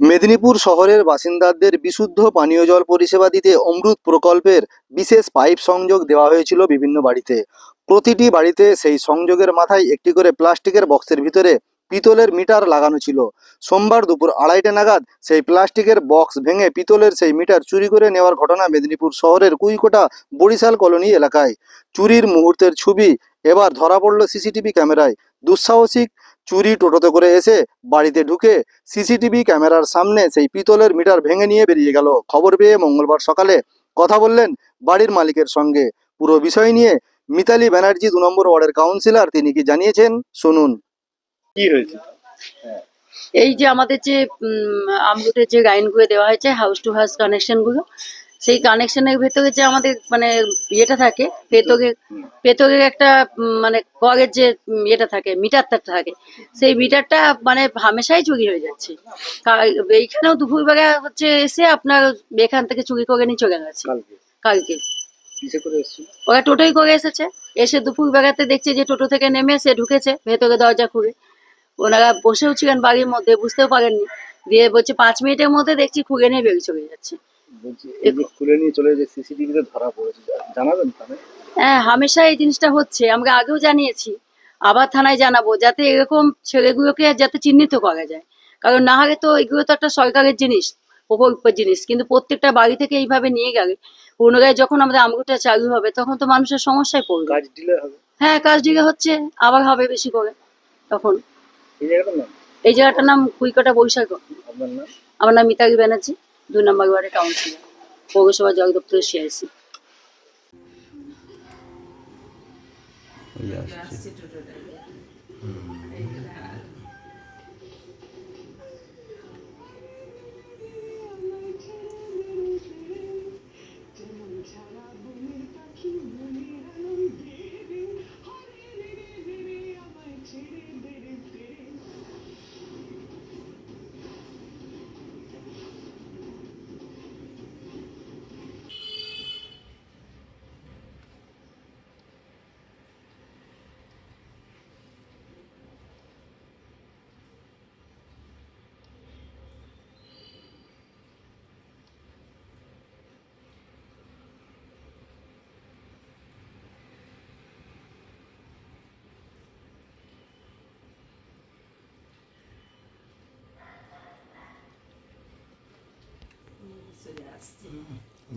মেদিনীপুর শহরের বাসিন্দাদের বিশুদ্ধ পানীয় জল পরিষেবা দিতে অমৃত প্রকল্পের বিশেষ পাইপ সংযোগ দেওয়া হয়েছিল বিভিন্ন বাড়িতে। প্রতিটি বাড়িতে সেই সংযোগের মাথায় একটি করে প্লাস্টিকের বক্সের ভিতরে পিতলের মিটার লাগানো ছিল। সোমবার দুপুর আড়াইটে নাগাদ সেই প্লাস্টিকের বক্স ভেঙে পিতলের সেই মিটার চুরি করে নেওয়ার ঘটনা মেদিনীপুর শহরের কুইকোটা বরিশাল কলোনি এলাকায়। চুরির মুহূর্তের ছবি এবার ধরা পড়ল সিসিটিভি ক্যামেরায়। দুঃসাহসিক চুরি টোটোতে করে এসে বাড়িতে ঢুকে সিসিটিভি ক্যামেরার সামনে সেই পিতলের মিটার ভেঙে নিয়ে বেরিয়ে গেল। খবর পেয়ে মঙ্গলবার সকালে কথা বললেন বাড়ির মালিকের সঙ্গে। পুরো বিষয় নিয়ে মিতালি ব্যানার্জি দু নম্বর ওয়ার্ডের কাউন্সিলর তিনি কি জানিয়েছেন? শুনুন। কি হয়েছে? এই যে আমাদের যে আমরুটের যে লাইনগুলো দেওয়া হয়েছে হাউস টু হাউস কানেকশনগুলো সেই কানেকশনের ভেতরে যে আমাদের মানে ইয়েটা থাকে ভেতরে ভেতরের একটা মানে করের যে ইয়েটা থাকে মিটারটা থাকে সেই মিটারটা মানে হামেশাই চুরি হয়ে যাচ্ছে। এইখানেও দুপুরবেলা হচ্ছে এসে আপনার এখান থেকে চুরি করে নিয়ে চলে গেছে। কালকে? ওরা টোটোই করে এসেছে। এসে দুপুর বেলাতে দেখছে যে টোটো থেকে নেমে সে ঢুকেছে ভেতরে দরজা খুলে। ওনারা বসেও ছিলেন বাড়ির মধ্যে বুঝতেও পারেননি। দিয়ে বলছে পাঁচ মিনিটের মধ্যে দেখছি খুলে নিয়ে বেরিয়ে চলে যাচ্ছে। বলছি এই যে খুলে নিয়ে চলে যে সিসিটিভিতে ধরা পড়েছে জানাবেন তাহলে? হ্যাঁ হামেশা এই জিনিসটা হচ্ছে আমরা আগেও জানিয়েছি আবার থানায় জানাব যাতে এরকম ছেলেগুলোকে যাতে চিহ্নিত করা যায়। কারণ না হলে তো এগুলো তো একটা সরকারের জিনিস প্রকল্পের জিনিস কিন্তু প্রত্যেকটা বাড়ি থেকে এইভাবে নিয়ে গেলে পুনরায় যখন আমাদের আমগুটা চালু হবে তখন তো মানুষের সমস্যায় পড়বে। কাজ ডিলে হবে? হ্যাঁ কাজ ডিলে হচ্ছে আবার হবে বেশি করে তখন। এই জায়গাটার নাম? এই জায়গাটার নাম কুইকটা বৈশাখ। আমার নাম মিতালি ব্যানার্জি। দুই নম্বর ওয়ার্ডের কাউন্সিলর পৌরসভা জল দপ্তরের সিআইসি মহারতি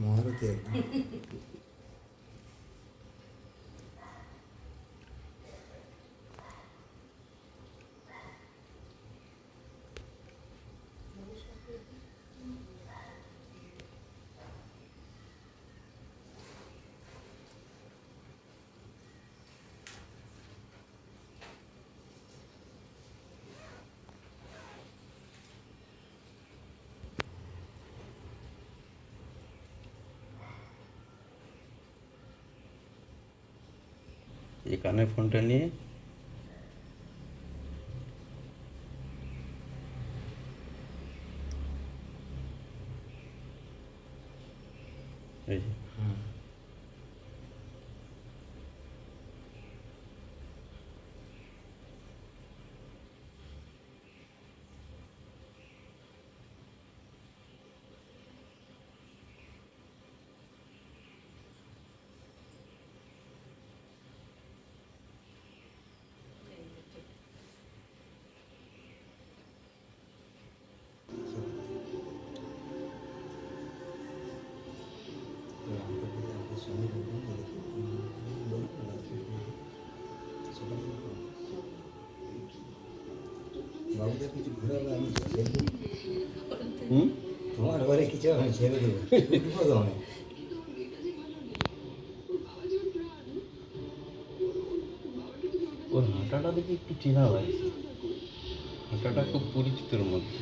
മാറത്തേ এই কানের ফোনটা নিয়ে এই বাবুদের কিছু ঘুরাবে আমি হুম? তোমার ঘরে কিছু আমি ছেড়ে দেবো বিপদ আমি ওর হাঁটাটা দেখে একটু চেনা লাগছে হাঁটাটা খুব পরিচিতর মধ্যে।